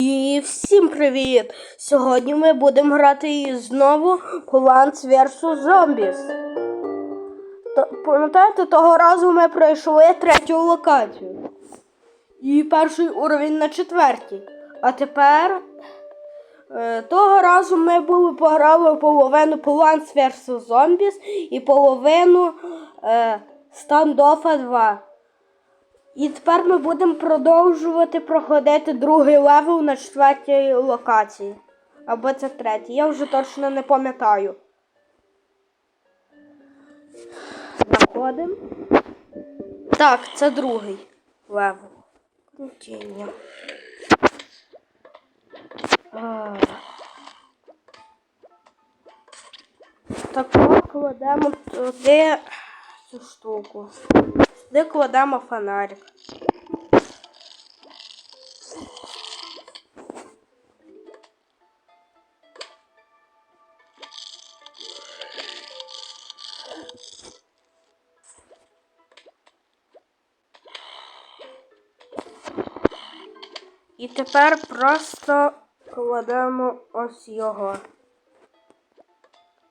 І всім привіт! Сьогодні ми будемо грати знову Plants vs. Zombies. То- Пам'ятаєте, того разу ми пройшли третю локацію. І перший уровень на четвертій. А тепер е, того разу ми були пограли половину Plants vs. Zombies і половину е, Standoff 2. І тепер ми будемо продовжувати проходити другий левел на четвертій локації. Або це третій. Я вже точно не пам'ятаю. Заходимо. Так, це другий левел. Крутіння. Так кладемо туди цю штуку. Сюди кладемо фонарик. І тепер просто кладемо ось його.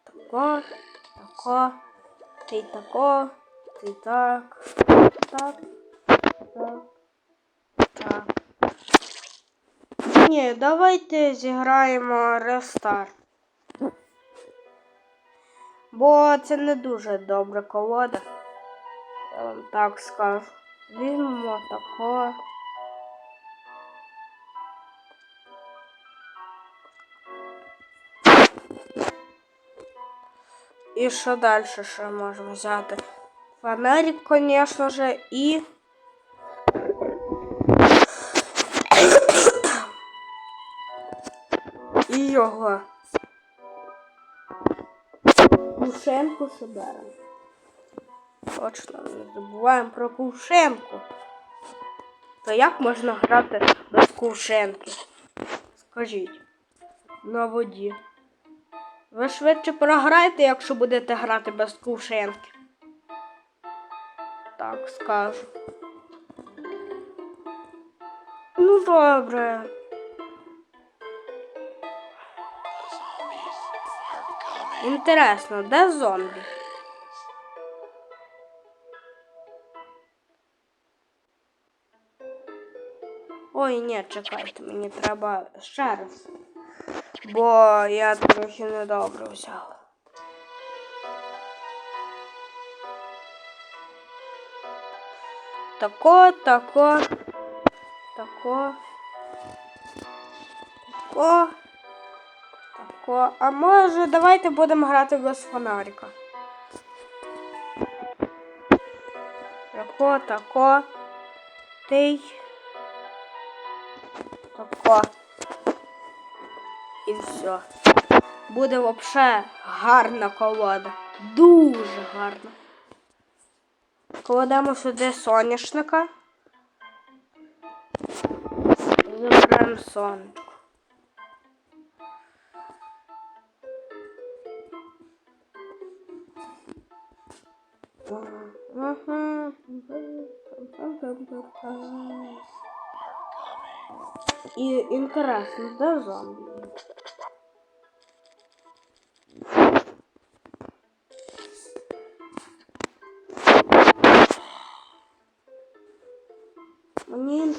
Тако, тако, ти тако, ти так, так, так, так. Ні, давайте зіграємо рестарт. Бо це не дуже добра колода. Я вам так скажу. Візьмемо тако. І що далі ще можемо взяти? Фонарик, звісно же, і. І його. Кушенку соберемо. Точно не забуваємо про кушенку. То як можна грати без кушенки? Скажіть. На воді. Ви швидше програєте, якщо будете грати без кувшинки. Так скажу. Ну добре. Інтересно, де зомбі? Ой, ні, чекайте, мені треба ще раз. Бо я трохи недобре взяла. Тако, тако, тако, тако, тако. А може давайте будемо грати без фонарика. Тако, тако, тий, тако. І все. Буде взагалі гарна колода. Дуже гарна. Кладемо сюди соняшника. Заберемо сонечко. І інтересно, де зомбі?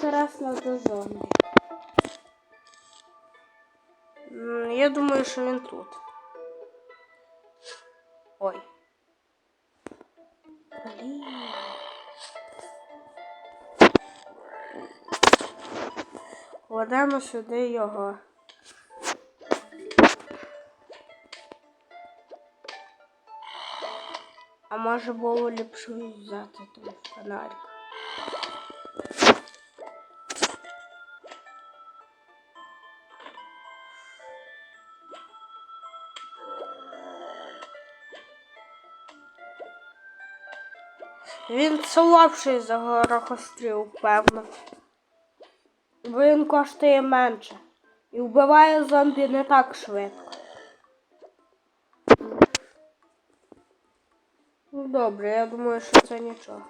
Інтересно де зомбі. Я думаю, що він тут. Ой. Блін. Кладемо сюди його. А може було ліпше взяти той фонарик. Він слабший за горохостріл, певно. Бо він коштує менше. І вбиває зомбі не так швидко. Ну добре, я думаю, що це нічого.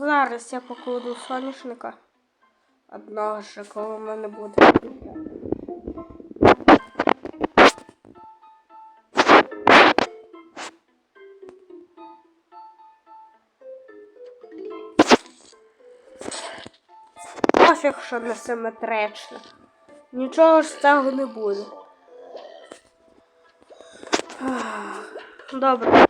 Зараз я покладу соняшника. Одного ще, коли в мене буде. Пофіг, що не симетрично. Нічого ж з цього не буде. Добре.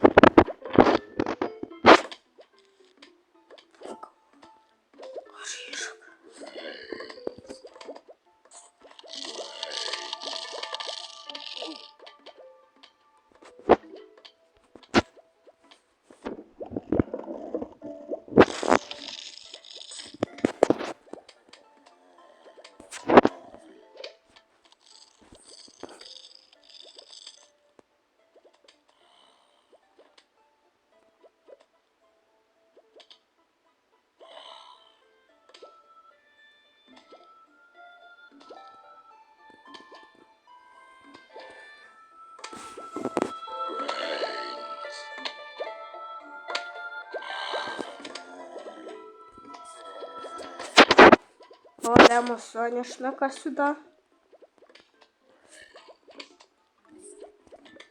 Кладемо соняшника сюди.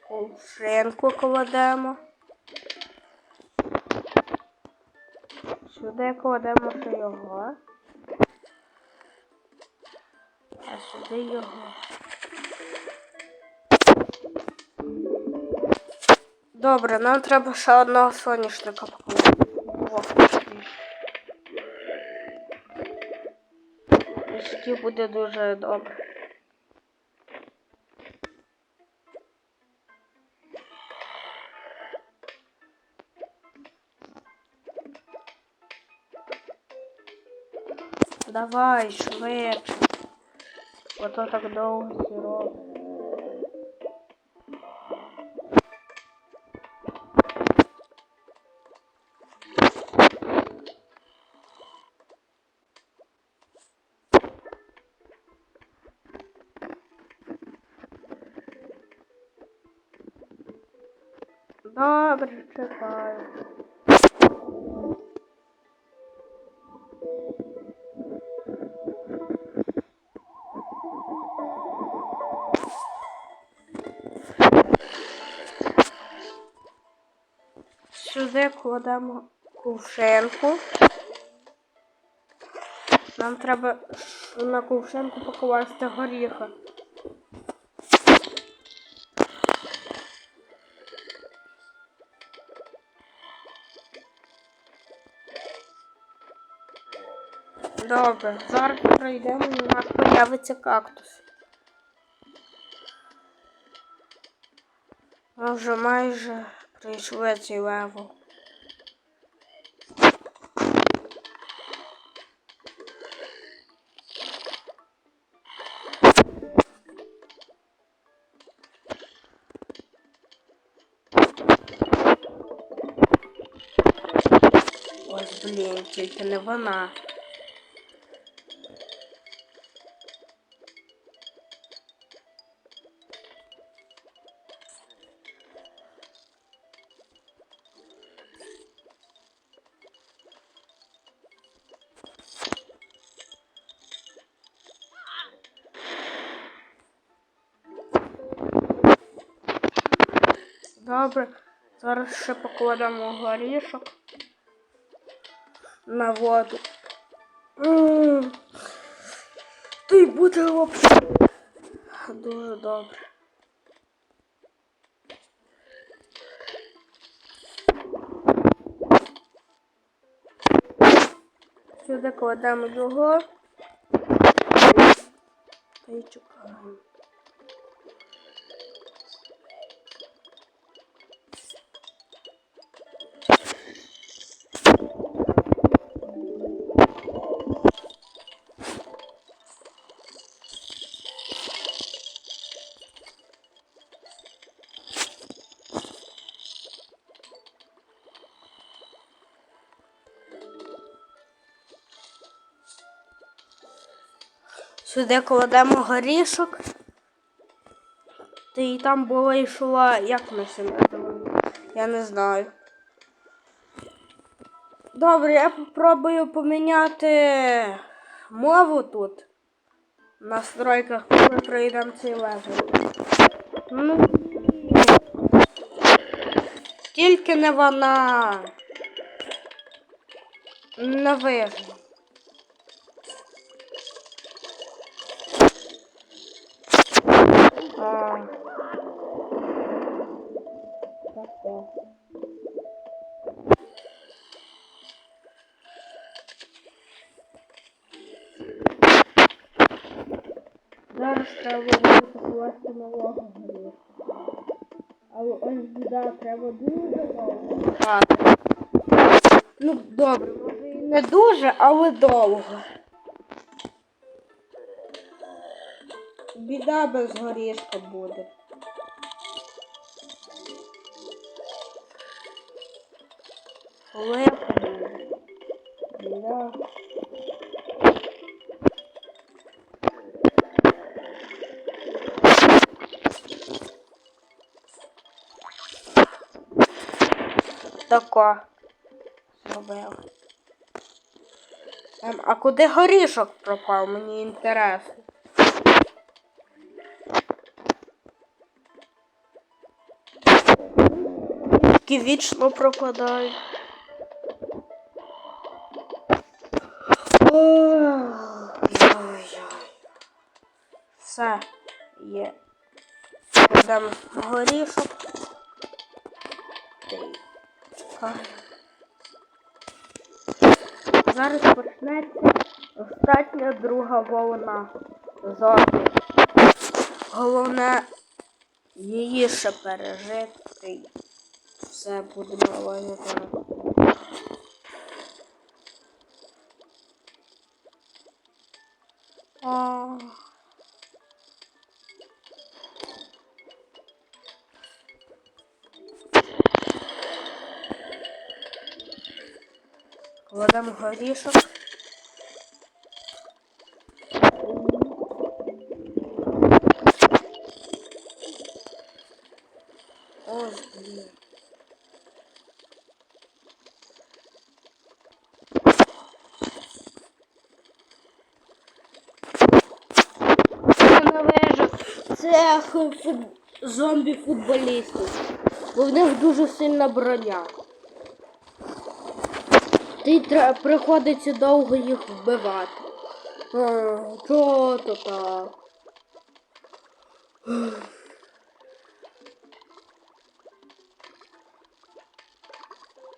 Кувшинку кладемо. Сюди кладемо ще його. А сюди його. Добре, нам треба ще одного соняшника тоді буде дуже добре. Давай, швидше. Ото так довго все робить. Добре, чекаю. Сюди кладемо кувшинку. Нам треба на кувшинку покласти горіха. Добре, зараз пройдемо і у нас появиться кактус. Ми вже майже прийшли цей левел. Ось, блін, тільки не вона. Добре, зараз ще покладемо горішок на воду. Й буде взагалі дуже добре. Сюди кладемо його. Й чекаємо. Сюди кладемо горішок. Та і там була йшла, як ми це називаємо? Я не знаю. Добре, я попробую поміняти мову тут. В настройках, коли пройдемо цей левел. Ну. Тільки не вона. Не вижу. А. Таке. Зараз треба покласти нового горіха. Але ось біда, треба дуже довго. Ну, добре, може і не дуже, але довго. Біда без горішка буде. Легко буде. Біда. Тако. Зробив. Ем, а куди горішок пропав? Мені інтересно. Які вічно пропадають. Все є. Дам горішок. Зараз почнеться остання друга волна зомбі. Головне її ще пережити. І Все буде нормально. А. Кладемо горішок. Ось, блін. Фут... зомбі-футболістів. Бо в них дуже сильна броня. Ти приходиться довго їх вбивати. Чого то так?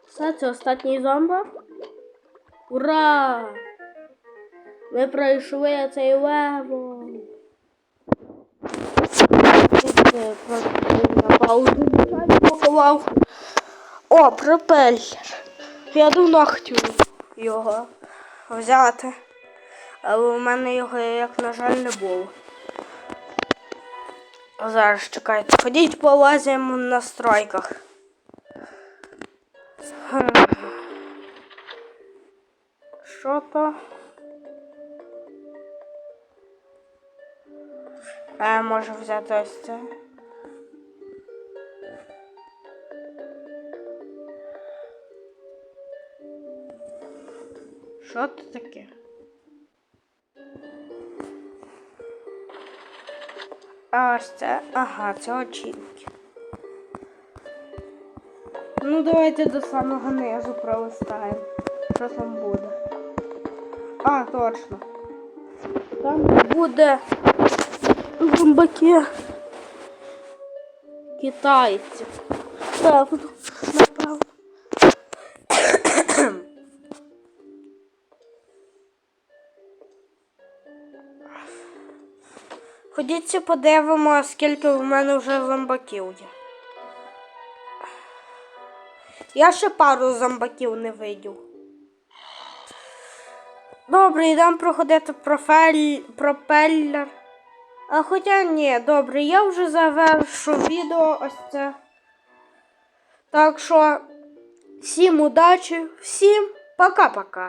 Все, це останній зомба. Ура! Ми пройшли цей левел. Тут е, просто на паузу поклав. О, пропеллер. Я давно хотів його взяти. Але у мене його, як на жаль, не було. Зараз чекайте. Ходіть полазимо в настройках. Що то? А можу взяти ось це. Що це таке? А ось це. Ага, це очінки. Ну, давайте до самого низу пролистаємо. Що там буде? А, точно. Там буде зомбаки китайців. Так, ну, Ходіть подивимо, скільки в мене вже зомбаків є. Я ще пару зомбаків не видів. Добре, йдемо проходити профель... пропеллер. А хоча ні, добре, я вже завершу відео ось це. Так що, всім удачі, всім пока-пока.